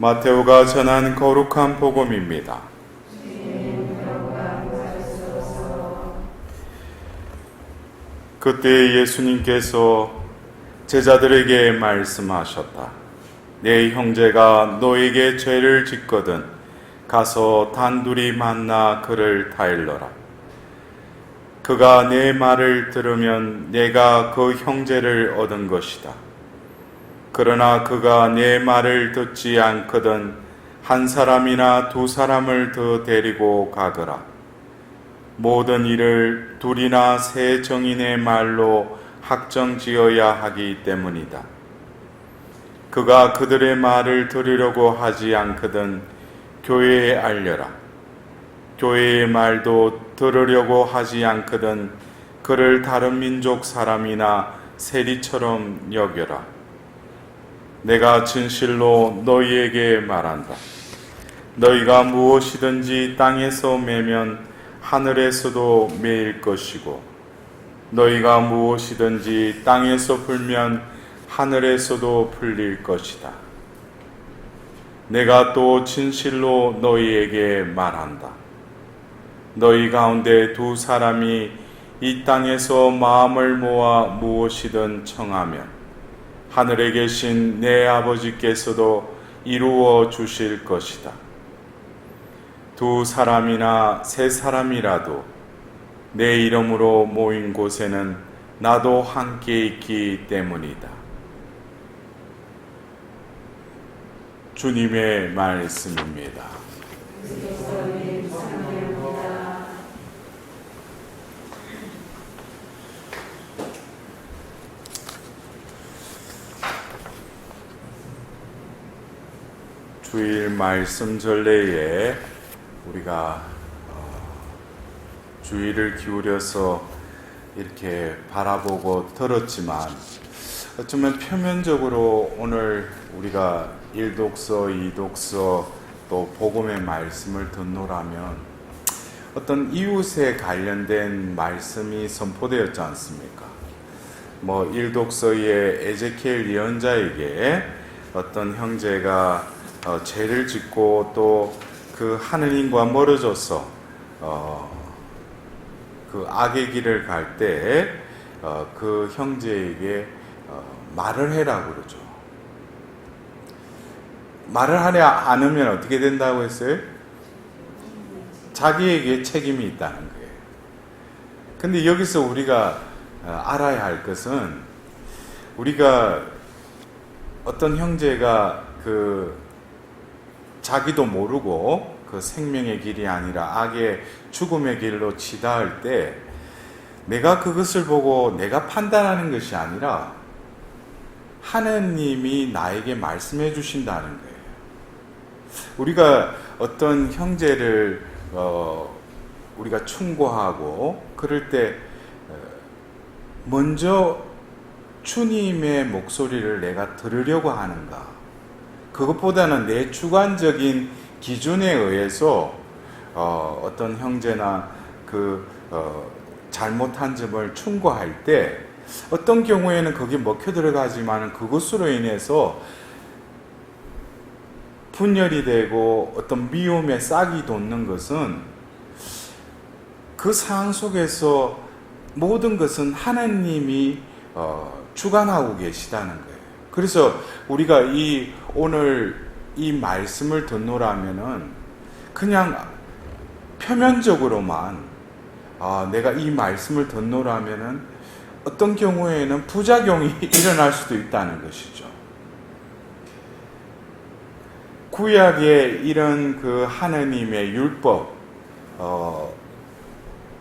마테오가 전한 거룩한 복음입니다. 그때 예수님께서 제자들에게 말씀하셨다. 내 형제가 너에게 죄를 짓거든 가서 단둘이 만나 그를 타일러라. 그가 내 말을 들으면 내가 그 형제를 얻은 것이다. 그러나 그가 내 말을 듣지 않거든 한 사람이나 두 사람을 더 데리고 가거라. 모든 일을 둘이나 세 정인의 말로 확정지어야 하기 때문이다. 그가 그들의 말을 들으려고 하지 않거든 교회에 알려라. 교회의 말도 들으려고 하지 않거든 그를 다른 민족 사람이나 세리처럼 여겨라. 내가 진실로 너희에게 말한다. 너희가 무엇이든지 땅에서 매면 하늘에서도 매일 것이고 너희가 무엇이든지 땅에서 풀면 하늘에서도 풀릴 것이다. 내가 또 진실로 너희에게 말한다. 너희 가운데 두 사람이 이 땅에서 마음을 모아 무엇이든 청하면 하늘에 계신 내 아버지께서도 이루어 주실 것이다. 두 사람이나 세 사람이라도 내 이름으로 모인 곳에는 나도 함께 있기 때문이다. 주님의 말씀입니다. 주일 말씀 전례에 우리가 어, 주의를 기울여서 이렇게 바라보고 들었지만 어쩌면 표면적으로 오늘 우리가 일독서, 이독서 또 복음의 말씀을 듣노라면 어떤 이웃에 관련된 말씀이 선포되었지 않습니까? 뭐 일독서의 에제키엘 예언자에게 어떤 형제가 어, 죄를 짓고 또 그 하느님과 멀어져서 어, 그 악의 길을 갈때 어, 그 형제에게 어, 말을 해라 그러죠. 말을 하려 않으면 어떻게 된다고 했어요? 자기에게 책임이 있다는 거예요. 근데 여기서 우리가 어, 알아야 할 것은 우리가 어떤 형제가 그 자기도 모르고 그 생명의 길이 아니라 악의 죽음의 길로 치닫을 때 내가 그것을 보고 내가 판단하는 것이 아니라 하느님이 나에게 말씀해 주신다는 거예요. 우리가 어떤 형제를 어, 우리가 충고하고 그럴 때 어, 먼저 주님의 목소리를 내가 들으려고 하는가? 그것보다는 내 주관적인 기준에 의해서 어, 어떤 형제나 그 어, 잘못한 점을 충고할 때 어떤 경우에는 거기 먹혀 들어가지만 그것으로 인해서 분열이 되고 어떤 미움의 싹이 돋는 것은 그 상황 속에서 모든 것은 하나님이 어, 주관하고 계시다는 거예요. 그래서 우리가 이 오늘 이 말씀을 듣노라면은 그냥 표면적으로만 아, 내가 이 말씀을 듣노라면은 어떤 경우에는 부작용이 일어날 수도 있다는 것이죠. 구약의 이런 그 하나님의 율법, 어,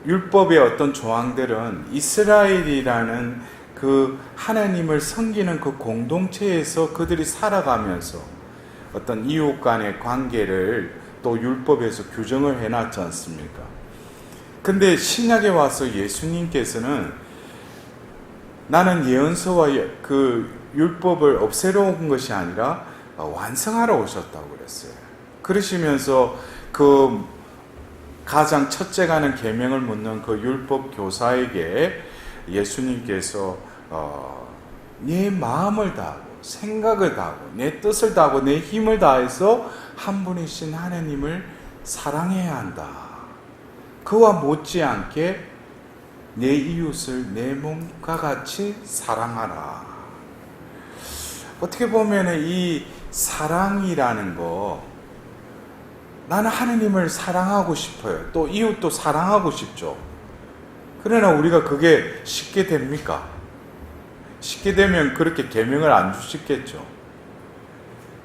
율법의 어떤 조항들은 이스라엘이라는 그 하나님을 섬기는 그 공동체에서 그들이 살아가면서 어떤 이웃 간의 관계를 또 율법에서 규정을 해놨지 않습니까? 근데 신약에 와서 예수님께서는 나는 예언서와 그 율법을 없애러 온 것이 아니라 완성하러 오셨다고 그랬어요. 그러시면서 그 가장 첫째 가는 계명을 묻는 그 율법 교사에게 예수님께서 어, 네 마음을 다하고 생각을 다하고 내 뜻을 다하고 내 힘을 다해서 한 분이신 하나님을 사랑해야 한다. 그와 못지않게 내 이웃을 내 몸과 같이 사랑하라. 어떻게 보면 이 사랑이라는 거 나는 하느님을 사랑하고 싶어요. 또 이웃도 사랑하고 싶죠. 그러나 우리가 그게 쉽게 됩니까? 쉽게 되면 그렇게 계명을 안 주시겠죠.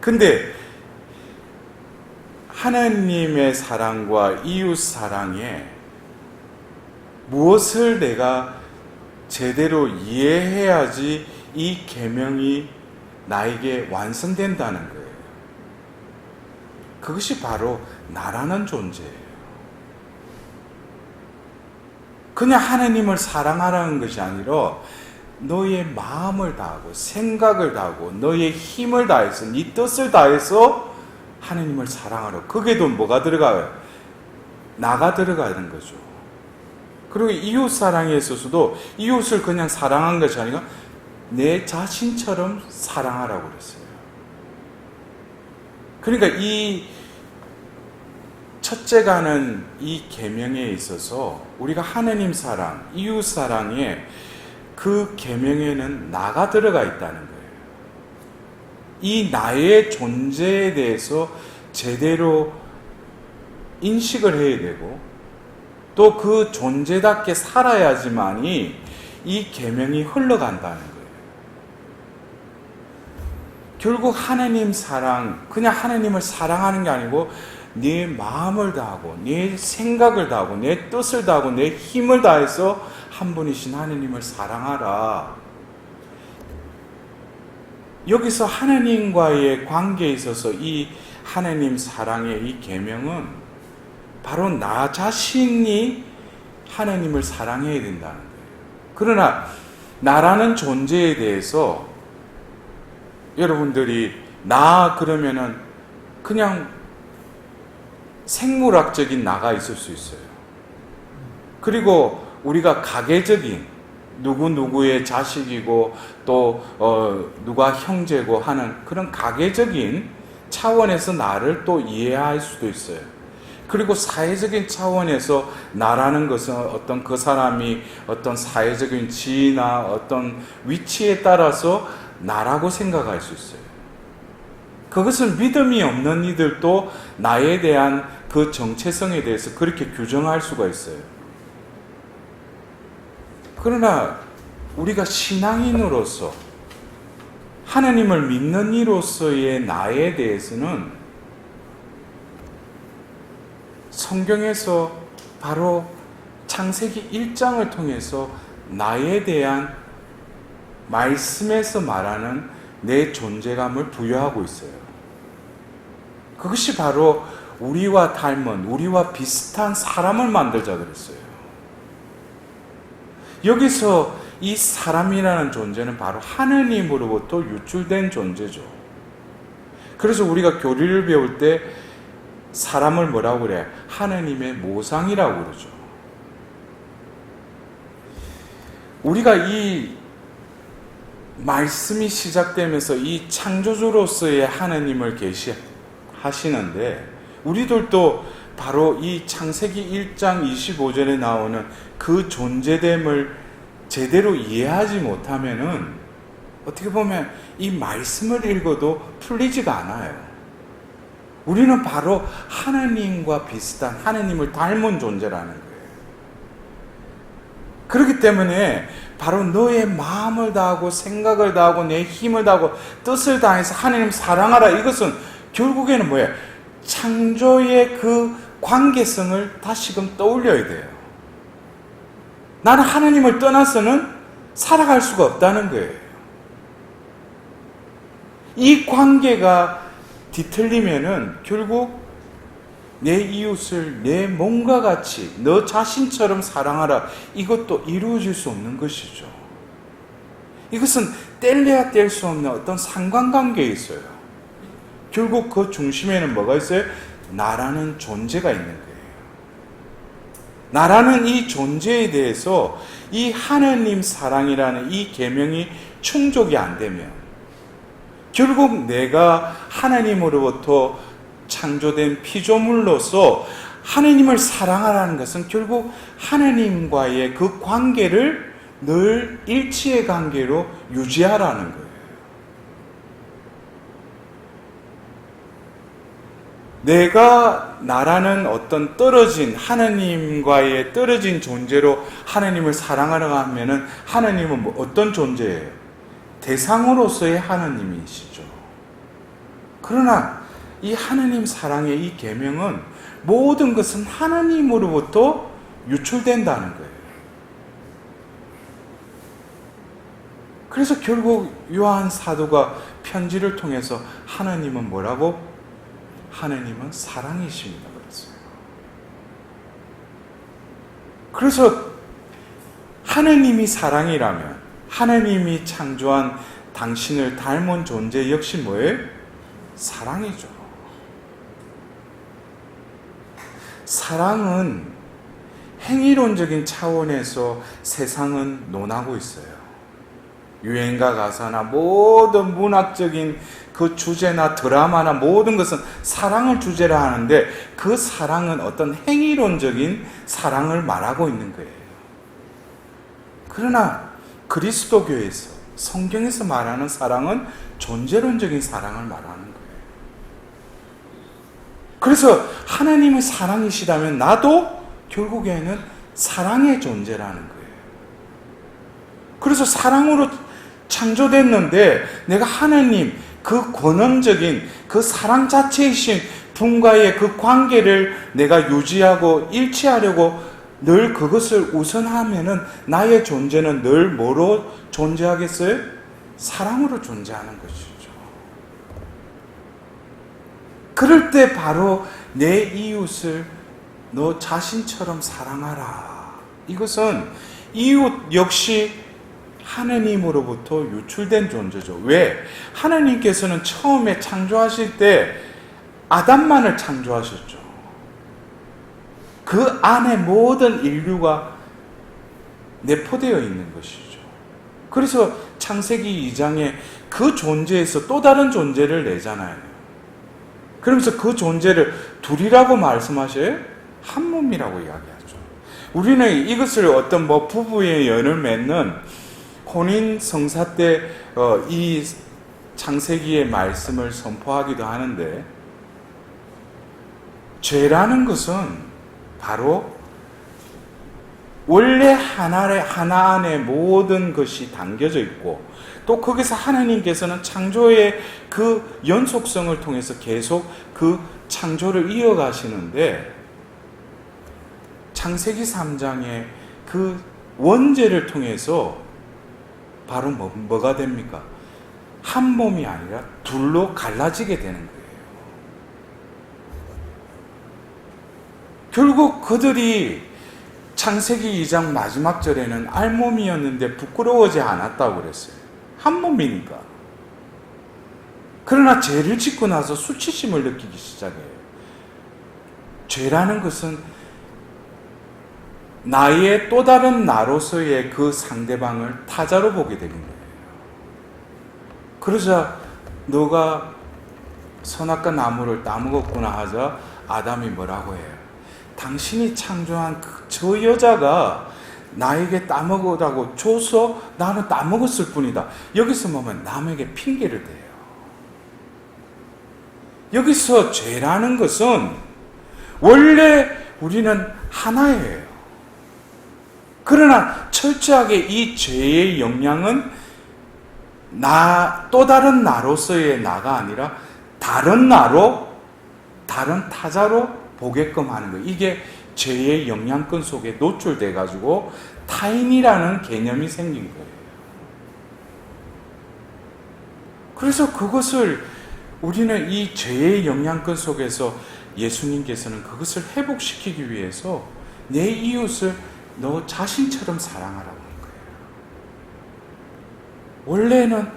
근데 하나님의 사랑과 이웃 사랑에 무엇을 내가 제대로 이해해야지 이 계명이 나에게 완성된다는 거예요. 그것이 바로 나라는 존재예요. 그냥 하나님을 사랑하라는 것이 아니라 너의 마음을 다하고 생각을 다하고 너의 힘을 다해서 네 뜻을 다해서 하나님을 사랑하라. 거기에도 뭐가 들어가요? 나가 들어가는 거죠. 그리고 이웃 사랑에 있어서도 이웃을 그냥 사랑한 것이 아니라 내 자신처럼 사랑하라고 그랬어요. 그러니까 이 첫째가는 이 계명에 있어서 우리가 하나님 사랑, 이웃 사랑에 그 계명에는 나가 들어가 있다는 거예요. 이 나의 존재에 대해서 제대로 인식을 해야 되고 또 그 존재답게 살아야지만이 이 계명이 흘러간다는 거예요. 결국 하나님 사랑, 그냥 하나님을 사랑하는 게 아니고 내 마음을 다하고 내 생각을 다하고 내 뜻을 다하고 내 힘을 다해서 한 분이신 하나님을 사랑하라. 여기서 하나님과의 관계에 있어서 이 하나님 사랑의 이 계명은 바로 나 자신이 하나님을 사랑해야 된다는 거예요. 그러나 나라는 존재에 대해서 여러분들이 나 그러면은 그냥 생물학적인 나가 있을 수 있어요. 그리고 우리가 가계적인 누구 누구의 자식이고 또 어, 누가 형제고 하는 그런 가계적인 차원에서 나를 또 이해할 수도 있어요. 그리고 사회적인 차원에서 나라는 것은 어떤 그 사람이 어떤 사회적인 지위나 어떤 위치에 따라서 나라고 생각할 수 있어요. 그것은 믿음이 없는 이들도 나에 대한 그 정체성에 대해서 그렇게 규정할 수가 있어요. 그러나 우리가 신앙인으로서 하나님을 믿는 이로서의 나에 대해서는 성경에서 바로 창세기 1장을 통해서 나에 대한 말씀에서 말하는 내 존재감을 부여하고 있어요. 그것이 바로 우리와 닮은, 우리와 비슷한 사람을 만들자 그랬어요. 여기서 이 사람이라는 존재는 바로 하느님으로부터 유출된 존재죠. 그래서 우리가 교리를 배울 때 사람을 뭐라고 그래? 하느님의 모상이라고 그러죠. 우리가 이 말씀이 시작되면서 이 창조주로서의 하느님을 계시하시는데 우리들도 바로 이 창세기 1장 25절에 나오는 그 존재됨을 제대로 이해하지 못하면은 어떻게 보면 이 말씀을 읽어도 풀리지가 않아요. 우리는 바로 하나님과 비슷한 하나님을 닮은 존재라는 거예요. 그렇기 때문에 바로 너의 마음을 다하고 생각을 다하고 내 힘을 다하고 뜻을 다해서 하나님 사랑하라. 이것은 결국에는 뭐예요? 창조의 그 관계성을 다시금 떠올려야 돼요. 나는 하나님을 떠나서는 살아갈 수가 없다는 거예요. 이 관계가 뒤틀리면은 결국 내 이웃을 내 몸과 같이 너 자신처럼 사랑하라. 이것도 이루어질 수 없는 것이죠. 이것은 뗄래야 뗄 수 없는 어떤 상관관계에 있어요. 결국 그 중심에는 뭐가 있어요? 나라는 존재가 있는 거예요. 나라는 이 존재에 대해서 이 하나님 사랑이라는 이 계명이 충족이 안 되면 결국 내가 하나님으로부터 창조된 피조물로서 하나님을 사랑하라는 것은 결국 하나님과의 그 관계를 늘 일치의 관계로 유지하라는 거예요. 내가 나라는 어떤 떨어진 하나님과의 떨어진 존재로 하나님을 사랑하려고 하면은 하나님은 뭐 어떤 존재예요? 대상으로서의 하나님이시죠. 그러나 이 하나님 사랑의 이 계명은 모든 것은 하나님으로부터 유출된다는 거예요. 그래서 결국 요한 사도가 편지를 통해서 하나님은 뭐라고 하나님은 사랑이십니다. 그래서 하나님이 사랑이라면 하나님이 창조한 당신을 닮은 존재 역시 뭐예요? 사랑이죠. 사랑은 행위론적인 차원에서 세상은 논하고 있어요. 유행가 가사나 모든 문학적인 그 주제나 드라마나 모든 것은 사랑을 주제로 하는데 그 사랑은 어떤 행위론적인 사랑을 말하고 있는 거예요. 그러나 그리스도교에서 성경에서 말하는 사랑은 존재론적인 사랑을 말하는 거예요. 그래서 하나님의 사랑이시다면 나도 결국에는 사랑의 존재라는 거예요. 그래서 사랑으로 창조됐는데 내가 하나님 그 권원적인 그 사랑 자체이신 분과의 그 관계를 내가 유지하고 일치하려고 늘 그것을 우선하면은 나의 존재는 늘 뭐로 존재하겠어요? 사랑으로 존재하는 것이죠. 그럴 때 바로 내 이웃을 너 자신처럼 사랑하라. 이것은 이웃 역시 하느님으로부터 유출된 존재죠. 왜? 하나님께서는 처음에 창조하실 때 아담만을 창조하셨죠. 그 안에 모든 인류가 내포되어 있는 것이죠. 그래서 창세기 2장에 그 존재에서 또 다른 존재를 내잖아요. 그러면서 그 존재를 둘이라고 말씀하셔요? 한 몸이라고 이야기하죠. 우리는 이것을 어떤 뭐 부부의 연을 맺는 혼인 성사 때이 어, 창세기의 말씀을 선포하기도 하는데 죄라는 것은 바로 원래 하나 하나 안에 모든 것이 담겨져 있고 또 거기서 하나님께서는 창조의 그 연속성을 통해서 계속 그 창조를 이어가시는데 창세기 3장의 그 원죄를 통해서 바로 뭐, 뭐가 됩니까? 한 몸이 아니라 둘로 갈라지게 되는 거예요. 결국 그들이 창세기 2장 마지막 절에는 알몸이었는데 부끄러워하지 않았다고 그랬어요. 한 몸이니까. 그러나 죄를 짓고 나서 수치심을 느끼기 시작해요. 죄라는 것은 나의 또 다른 나로서의 그 상대방을 타자로 보게 되는 거예요. 그러자 너가 선악과 나무를 따먹었구나 하자 아담이 뭐라고 해요? 당신이 창조한 그 저 여자가 나에게 따먹으라고 줘서 나는 따먹었을 뿐이다. 여기서 보면 남에게 핑계를 대요. 여기서 죄라는 것은 원래 우리는 하나예요. 그러나 철저하게 이 죄의 영향은 나, 또 다른 나로서의 나가 아니라 다른 나로, 다른 타자로 보게끔 하는 거예요. 이게 죄의 영향권 속에 노출돼 가지고 타인이라는 개념이 생긴 거예요. 그래서 그것을 우리는 이 죄의 영향권 속에서 예수님께서는 그것을 회복시키기 위해서 내 이웃을 너 자신처럼 사랑하라고 한 거예요. 원래는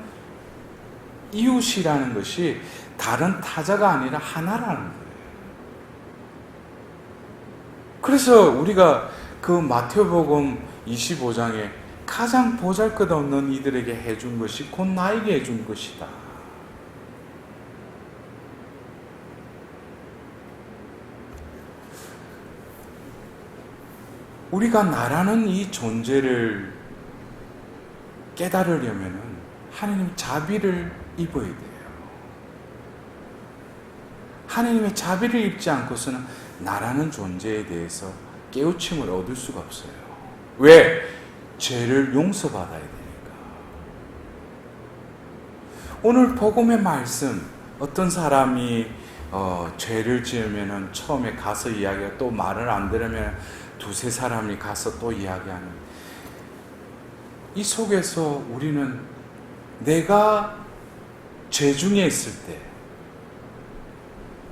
이웃이라는 것이 다른 타자가 아니라 하나라는 거예요. 그래서 우리가 그 마태복음 25장에 가장 보잘것없는 이들에게 해준 것이 곧 나에게 해준 것이다. 우리가 나라는 이 존재를 깨달으려면은 하나님 자비를 입어야 돼요. 하나님의 자비를 입지 않고서는 나라는 존재에 대해서 깨우침을 얻을 수가 없어요. 왜? 죄를 용서받아야 되니까. 오늘 복음의 말씀, 어떤 사람이 어, 죄를 지으면은 처음에 가서 이야기가 또 말을 안 들으면 두세 사람이 가서 또 이야기하는 이 속에서 우리는 내가 죄 중에 있을 때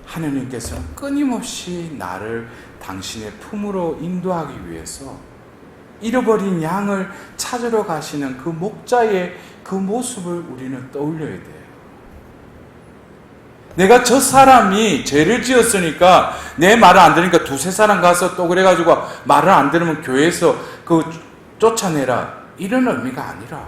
하느님께서는 끊임없이 나를 당신의 품으로 인도하기 위해서 잃어버린 양을 찾으러 가시는 그 목자의 그 모습을 우리는 떠올려야 돼요. 내가 저 사람이 죄를 지었으니까 내 말을 안 들으니까 두세 사람 가서 또 그래가지고 말을 안 들으면 교회에서 그 쫓아내라. 이런 의미가 아니라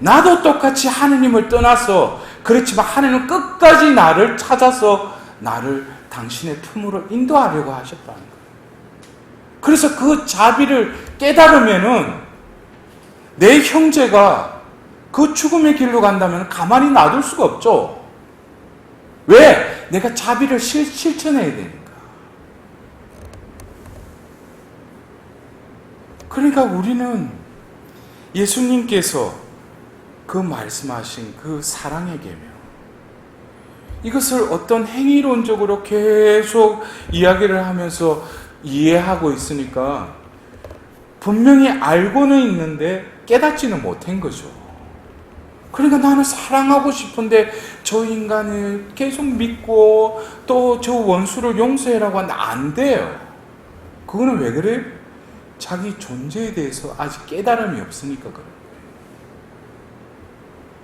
나도 똑같이 하느님을 떠나서 그렇지만 하느님은 끝까지 나를 찾아서 나를 당신의 품으로 인도하려고 하셨다는 거예요. 그래서 그 자비를 깨달으면은 내 형제가 그 죽음의 길로 간다면 가만히 놔둘 수가 없죠. 왜? 내가 자비를 실, 실천해야 되니까. 그러니까 우리는 예수님께서 그 말씀하신 그 사랑의 계명 이것을 어떤 행위론적으로 계속 이야기를 하면서 이해하고 있으니까 분명히 알고는 있는데 깨닫지는 못한 거죠. 그러니까 나는 사랑하고 싶은데 저 인간을 계속 믿고 또 저 원수를 용서해라고 하는데 안 돼요. 그거는 왜 그래? 자기 존재에 대해서 아직 깨달음이 없으니까 그래요.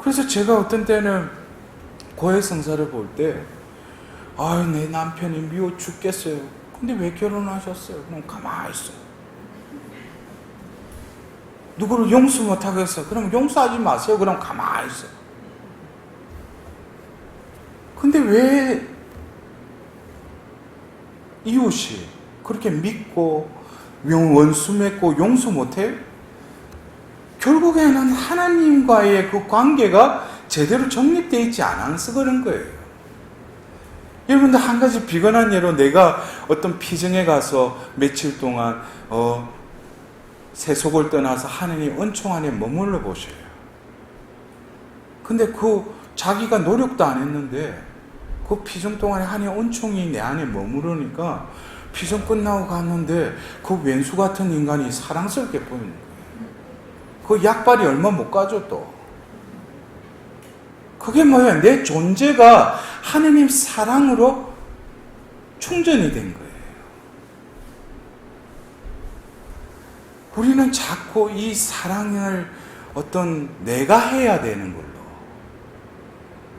그래서 제가 어떤 때는 고해성사를 볼 때, 아유, 내 남편이 미워 죽겠어요. 근데 왜 결혼하셨어요? 그럼 가만히 있어. 누구를 용서 못하겠어? 그럼 용서하지 마세요. 그럼 가만히 있어. 근데 왜 이웃이 그렇게 믿고 원수 맺고 용서 못해요? 결국에는 하나님과의 그 관계가 제대로 정립되어 있지 않아서 그런 거예요. 여러분들 한 가지 비건한 예로 내가 어떤 피정에 가서 며칠 동안 어, 세속을 떠나서 하느님 은총 안에 머물러 보셔요. 근데 그 자기가 노력도 안 했는데 그 피정 동안에 하느님 은총이 내 안에 머무르니까 피정 끝나고 갔는데 그 왼수 같은 인간이 사랑스럽게 보이는 거예요. 그 약발이 얼마 못 가죠 또. 그게 뭐야? 내 존재가 하느님 사랑으로 충전이 된 거예요. 우리는 자꾸 이 사랑을 어떤 내가 해야 되는 걸로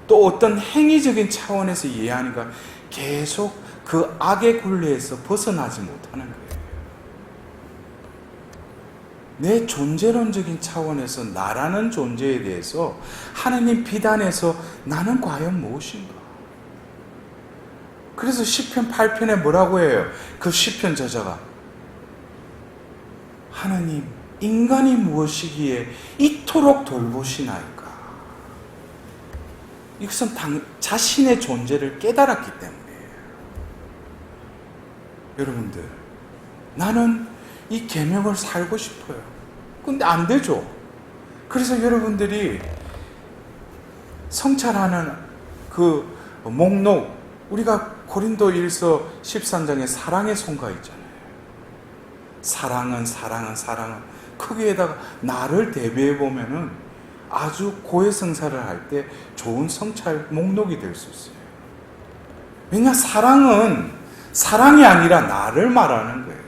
또 어떤 행위적인 차원에서 이해하니까 계속 그 악의 굴레에서 벗어나지 못하는 거예요. 내 존재론적인 차원에서 나라는 존재에 대해서 하나님 비단에서 나는 과연 무엇인가? 그래서 시편 8편에 뭐라고 해요? 그 시편 저자가 하나님 인간이 무엇이기에 이토록 돌보시나이까? 이것은 당, 자신의 존재를 깨달았기 때문이에요. 여러분들, 나는 이 계명을 살고 싶어요. 근데 안 되죠. 그래서 여러분들이 성찰하는 그 목록, 우리가 고린도 1서 13장에 사랑의 송가 있잖아요. 사랑은, 사랑은, 사랑은. 크기에다가 나를 대비해 보면은 아주 고해성사를 할 때 좋은 성찰 목록이 될 수 있어요. 왜냐, 사랑은 사랑이 아니라 나를 말하는 거예요.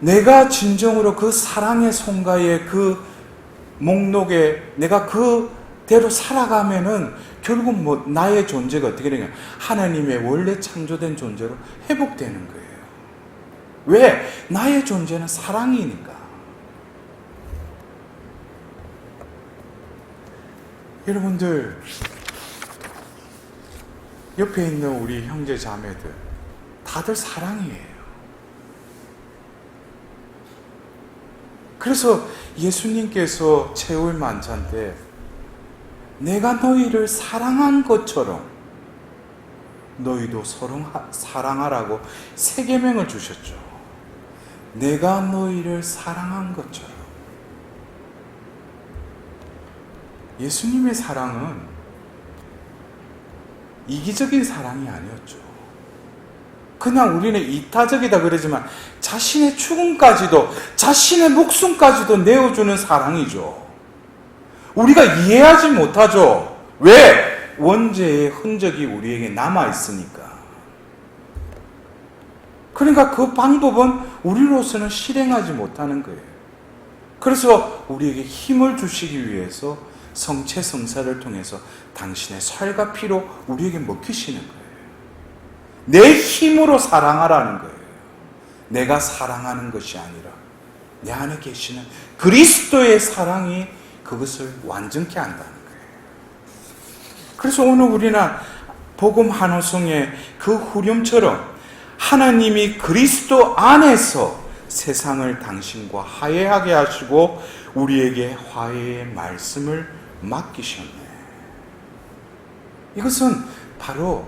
내가 진정으로 그 사랑의 송가의 그 목록에 내가 그대로 살아가면은 결국 뭐 나의 존재가 어떻게 되냐 하나님의 원래 창조된 존재로 회복되는 거예요. 왜? 나의 존재는 사랑이니까. 여러분들 옆에 있는 우리 형제 자매들 다들 사랑이에요. 그래서 예수님께서 채울 만찬 때 내가 너희를 사랑한 것처럼 너희도 서로 사랑하라고 세 계명을 주셨죠. 내가 너희를 사랑한 것처럼 예수님의 사랑은 이기적인 사랑이 아니었죠. 그냥 우리는 이타적이다 그러지만 자신의 죽음까지도 자신의 목숨까지도 내어주는 사랑이죠. 우리가 이해하지 못하죠. 왜? 원죄의 흔적이 우리에게 남아 있으니까. 그러니까 그 방법은 우리로서는 실행하지 못하는 거예요. 그래서 우리에게 힘을 주시기 위해서 성체 성사를 통해서 당신의 살과 피로 우리에게 먹히시는 거예요. 내 힘으로 사랑하라는 거예요. 내가 사랑하는 것이 아니라 내 안에 계시는 그리스도의 사랑이 그것을 완전케 한다는 거예요. 그래서 오늘 우리는 복음 한호성의 그 후렴처럼 하나님이 그리스도 안에서 세상을 당신과 화해하게 하시고 우리에게 화해의 말씀을 맡기셨네. 이것은 바로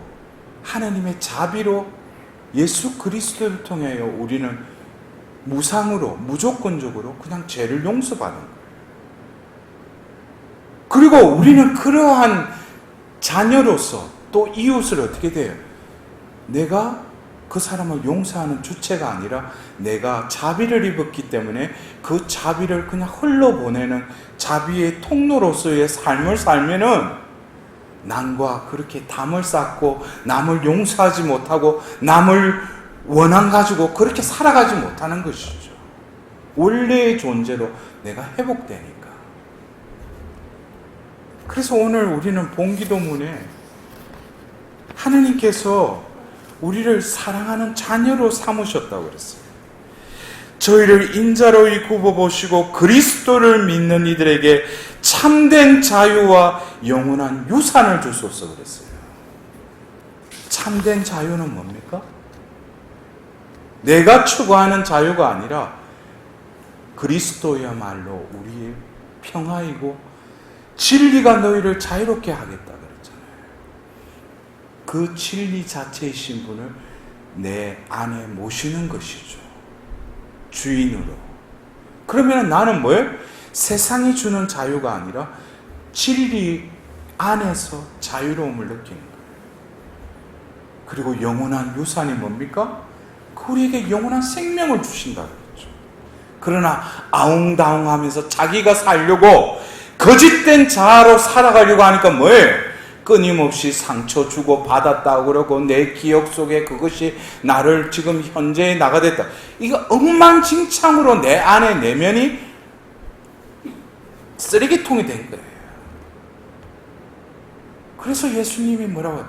하나님의 자비로 예수 그리스도를 통하여 우리는 무상으로 무조건적으로 그냥 죄를 용서받는 거예요. 그리고 우리는 그러한 자녀로서 또 이웃을 어떻게 돼요? 내가 그 사람을 용서하는 주체가 아니라 내가 자비를 입었기 때문에 그 자비를 그냥 흘러보내는 자비의 통로로서의 삶을 살면은 남과 그렇게 담을 쌓고 남을 용서하지 못하고 남을 원한 가지고 그렇게 살아가지 못하는 것이죠. 원래의 존재로 내가 회복되니까. 그래서 오늘 우리는 본기도문에 하느님께서 우리를 사랑하는 자녀로 삼으셨다고 그랬어요. 저희를 인자로 굽어보시고 그리스도를 믿는 이들에게 참된 자유와 영원한 유산을 주소서 그랬어요. 참된 자유는 뭡니까? 내가 추구하는 자유가 아니라 그리스도야말로 우리의 평화이고 진리가 너희를 자유롭게 하겠다 그랬잖아요. 그 진리 자체이신 분을 내 안에 모시는 것이죠. 주인으로. 그러면 나는 뭐예요? 세상이 주는 자유가 아니라 진리 안에서 자유로움을 느끼는 거예요. 그리고 영원한 유산이 뭡니까? 그 우리에게 영원한 생명을 주신다 그랬죠. 그러나 아웅다웅하면서 자기가 살려고 거짓된 자아로 살아가려고 하니까 뭐예요? 끊임없이 상처 주고 받았다 그러고 내 기억 속에 그것이 나를 지금 현재에 나가됐다. 이거 엉망진창으로 내 안에 내면이 쓰레기통이 된 거예요. 그래서 예수님이 뭐라고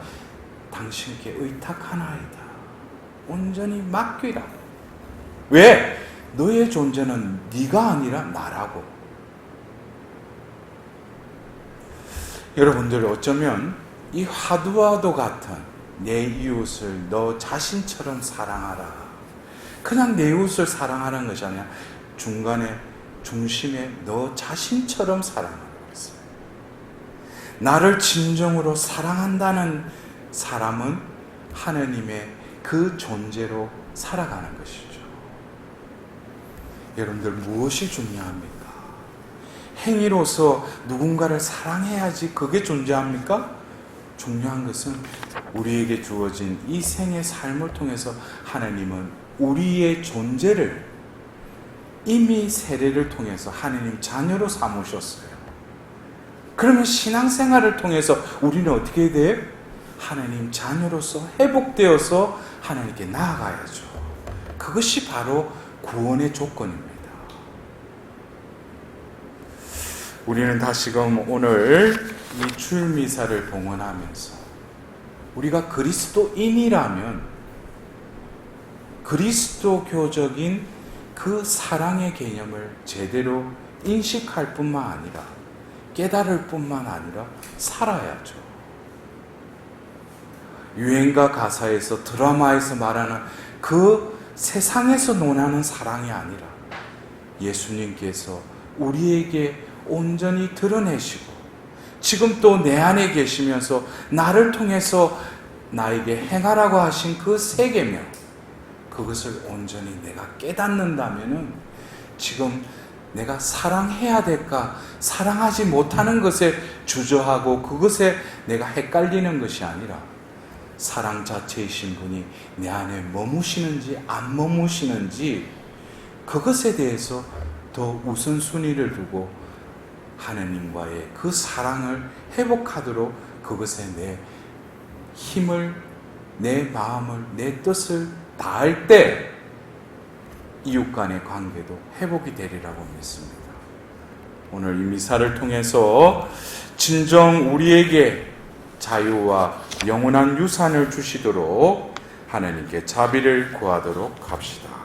당신께 의탁하나이다. 온전히 맡기라. 왜? 너의 존재는 네가 아니라 나라고. 여러분들 어쩌면 이 화두와도 같은 내 이웃을 너 자신처럼 사랑하라. 그냥 내 이웃을 사랑하는 것이 아니라 중간에 중심에 너 자신처럼 사랑하라고 했어요. 나를 진정으로 사랑한다는 사람은 하느님의 그 존재로 살아가는 것이죠. 여러분들 무엇이 중요합니까? 행위로서 누군가를 사랑해야지 그게 존재합니까? 중요한 것은 우리에게 주어진 이 생의 삶을 통해서 하나님은 우리의 존재를 이미 세례를 통해서 하나님 자녀로 삼으셨어요. 그러면 신앙생활을 통해서 우리는 어떻게 돼요? 하나님 자녀로서 회복되어서 하나님께 나아가야죠. 그것이 바로 구원의 조건입니다. 우리는 다시금 오늘 이 주일 미사를 봉헌하면서 우리가 그리스도인이라면 그리스도교적인 그 사랑의 개념을 제대로 인식할 뿐만 아니라 깨달을 뿐만 아니라 살아야죠. 유행가 가사에서 드라마에서 말하는 그 세상에서 논하는 사랑이 아니라 예수님께서 우리에게 온전히 드러내시고 지금 또 내 안에 계시면서 나를 통해서 나에게 행하라고 하신 그 세계며 그것을 온전히 내가 깨닫는다면은 지금 내가 사랑해야 될까 사랑하지 못하는 것에 주저하고 그것에 내가 헷갈리는 것이 아니라 사랑 자체이신 분이 내 안에 머무시는지 안 머무시는지 그것에 대해서 더 우선순위를 두고 하느님과의 그 사랑을 회복하도록 그것에 내 힘을, 내 마음을, 내 뜻을 다할 때 이웃 간의 관계도 회복이 되리라고 믿습니다. 오늘 이 미사를 통해서 진정 우리에게 자유와 영원한 유산을 주시도록 하나님께 자비를 구하도록 합시다.